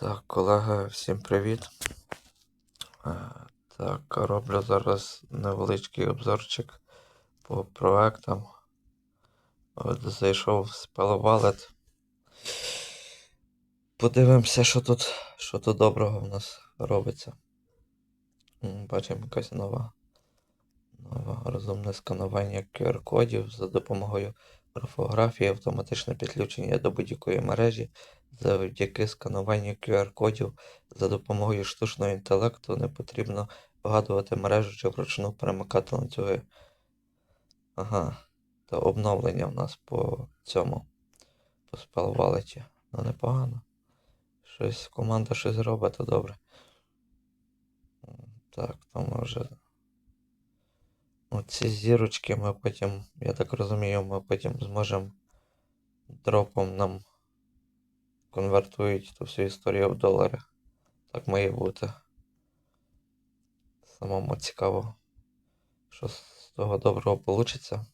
Так, колеги, всім привіт. Е, Так, роблю зараз невеличкий обзорчик по проектам. От зайшов в Spell Wallet. Подивимося, що тут, що тут доброго в нас робиться. Бачимо якась нова, нова розумне сканування QR-кодів за допомогою графографії, автоматичне підключення до будь-якої мережі. Завдяки скануванню QR-кодів за допомогою штучного інтелекту не потрібно вгадувати мережу чи вручну перемикати ланцюги. Ага, то обновлення в нас по цьому, по спелвалеті. Ну непогано. Щось команда щось робить, то добре. Так, то ми вже. Ну, ці зірочки ми потім, я так розумію, ми потім зможемо дропом нам конвертують ту всю історію в долари. Так має бути. Самому цікаво, що з того доброго вийде.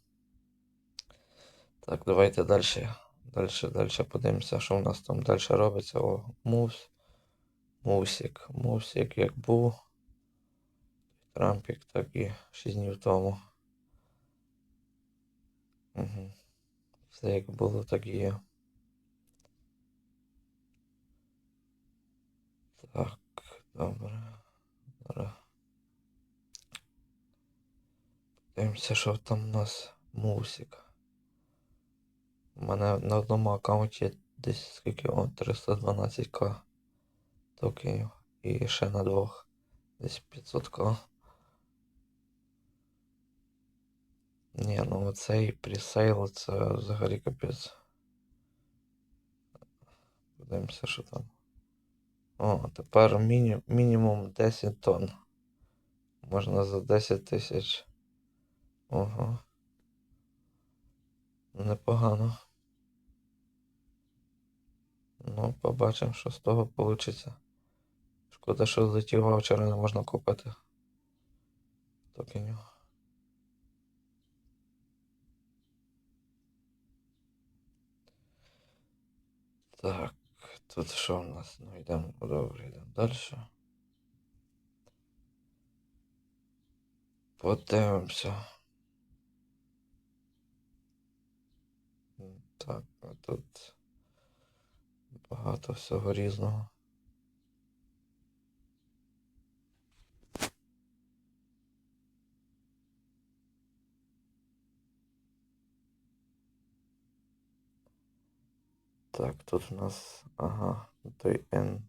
Так, давайте далі. Далі, далі подивимося, що в нас там далі робиться. О, мувс. Мувсик. Мувсик як був. Трампік, так і 6 днів тому. Угу. Все як було, так і є. Так, добре. Зараз. Дивимося, що там у нас мусик. У мене на одному аккаунті десь скільки о, 312к токенів. І ще на двох десь 500к. Ні, ну оцей пресейл це взагалі капець. Подивимося, що там. О, тепер міні... мінімум 10 тонн. Можна за 10 тисяч. Ого. Непогано. Ну, побачимо, що з того вийде. Шкода, що ті ваучери не можна купити. Токенів. Так, тут що в нас? Ну йдемо, добре, йдемо далі. Подивимося. Так, а тут багато всього різного. Так, тут у нас, ага, той N,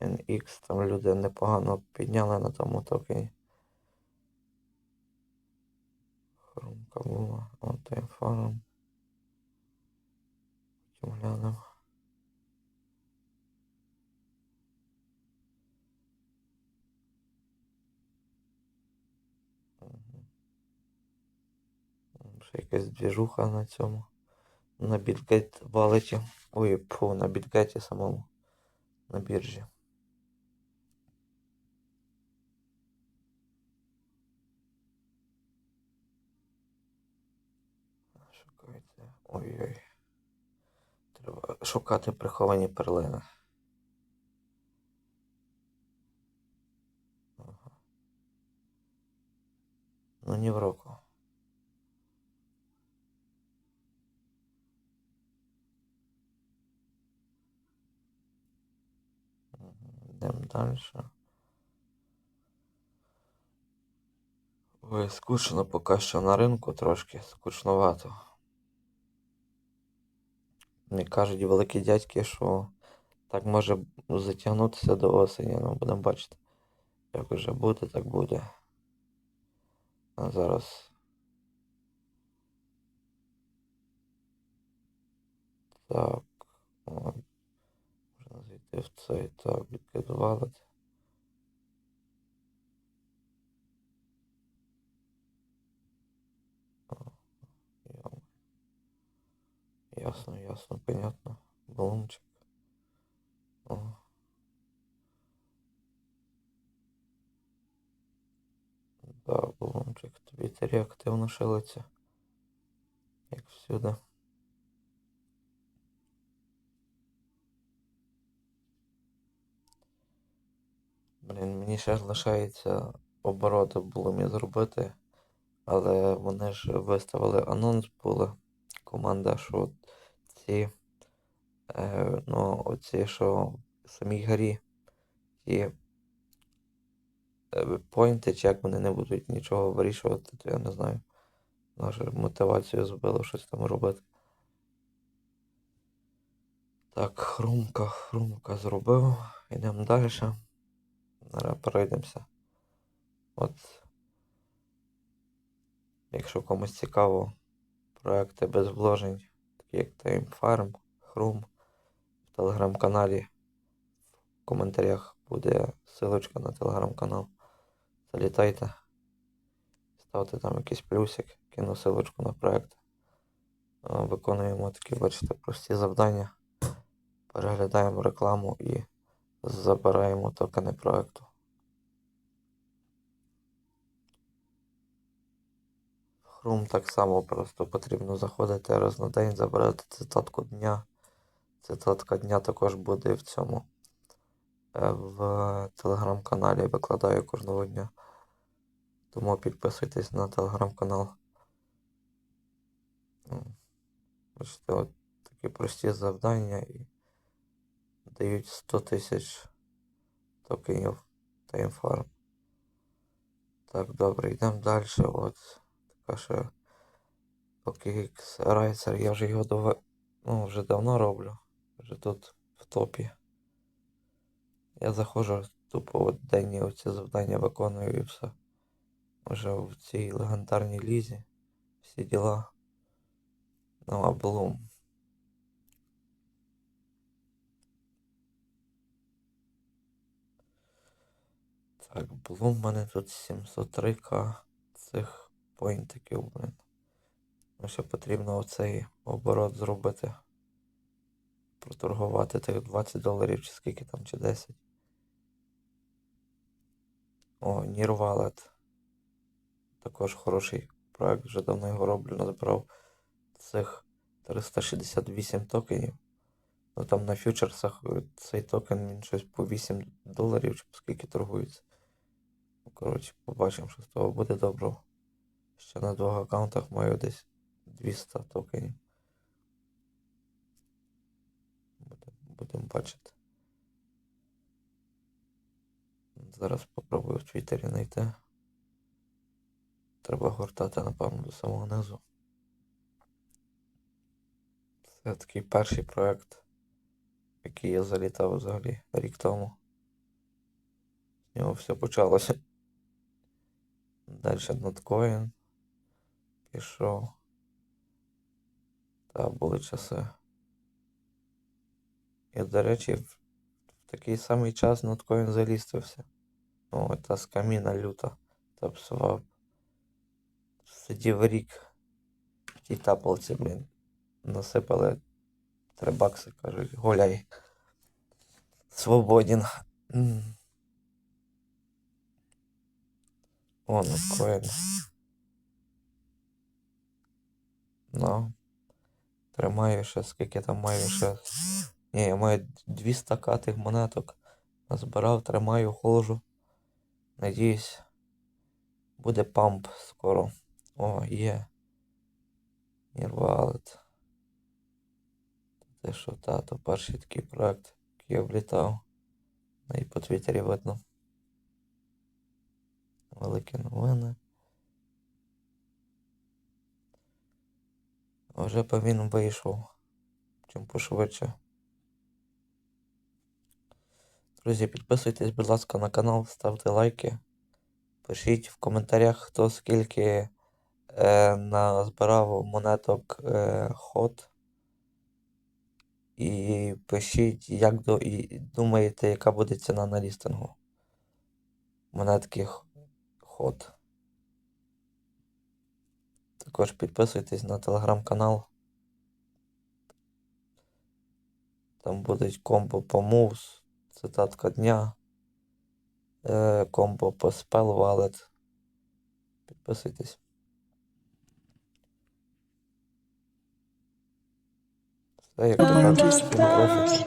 NX, там люди непогано підняли на тому токені. Хрумка була, от фарм. Потім глянемо. Ще якась двіжуха на цьому. На Bitget валеті. Ой, фу, на Bitget самому. На біржі. Шукайте. Ой-ой. Треба шукати приховані перлини. Ну, ні в року. Йдемо далі. Ой, скучно поки що на ринку трошки, скучновато. Мені кажуть великі дядьки, що так може затягнутися до осені, ну будемо бачити. Як вже буде, так буде. А зараз. Так. О, можна зайти в цей так, Wallet. Ясно, ясно, понятно. Балунчик. О. Да, балунчик. Твіттері активно шилиться. Як всюди. Блін, мені ще лишається обороти було мені зробити, але вони ж виставили анонс були. Команда, що ці, е, ну, оці, що в самій грі, ті е, поінти, чи як вони не будуть нічого вирішувати, то я не знаю. Може, мотивацію збило щось там робити. Так, хрумка, хрумка зробив. Йдемо далі. Зараз пройдемося. От. Якщо комусь цікаво, проекти без вложень, такі як Time Farm, Хрум, в телеграм-каналі. В коментарях буде ссылочка на телеграм-канал. Залітайте. Ставте там якийсь плюсик, кину ссылочку на проект. Виконуємо такі, бачите, прості завдання. Переглядаємо рекламу і забираємо токени проекту. Хрум так само просто потрібно заходити раз на день, забирати цитатку дня. Цитатка дня також буде в цьому е, в телеграм-каналі. Викладаю кожного дня. Тому підписуйтесь на телеграм-канал. Бачите, от такі прості завдання дають 100 тисяч токенів Таймфарм. Так, добре, йдемо далі. От така ще PokéX Racer. Я вже його дов... ну, вже давно роблю. Вже тут в топі. Я заходжу тупо от денні оці завдання виконую і все. Вже в цій легендарній лізі. Всі діла. Ну, а Bloom. Так, Bloom в мене тут 703к цих поінтиків, блин. Ну, ще потрібно оцей оборот зробити. Проторгувати тих 20 доларів чи скільки там, чи 10. О, Wallet. Також хороший проект, вже давно його роблю, назбирав цих 368 токенів. Ну там на фьючерсах цей токен він щось по 8 доларів чи по скільки торгується. Коротше, побачимо, що з того буде добро. Ще на двох аккаунтах маю десь 200 токенів. Будемо будем бачити. Зараз попробую в Твіттері знайти. Треба гортати, напевно, до самого низу. Це такий перший проект, який я залітав взагалі рік тому. З нього все почалося. Далі Notcoin пішов. Та були часи. І, до речі, в, такий самий час Notcoin залістився. Ну, та скаміна люта. Тапсував. Сидів рік в тій тапалці, блін. Насипали 3 бакси, кажуть, гуляй. Свободен. О, ну коін. Ну. Тримаю ще, скільки там маю ще. Ні, я маю 200 катих монеток. Назбирав, тримаю, ходжу. Надіюсь, буде памп скоро. О, є. Нірвалет. Те, що та, то перший такий проект, який я влітав. Ну, І по Твіттері видно. Великі новини. Вже б він вийшов. Чим пошвидше. Друзі, підписуйтесь, будь ласка, на канал, ставте лайки. Пишіть в коментарях, хто скільки е, назбирав монеток е, ход. І пишіть, як до, і думаєте, яка буде ціна на лістингу. Монетки х- ход. Також підписуйтесь на телеграм-канал. Там будуть комбо по Moves, цитатка дня, е, комбо по Spell Wallet. Підписуйтесь. Все, як то кажуть,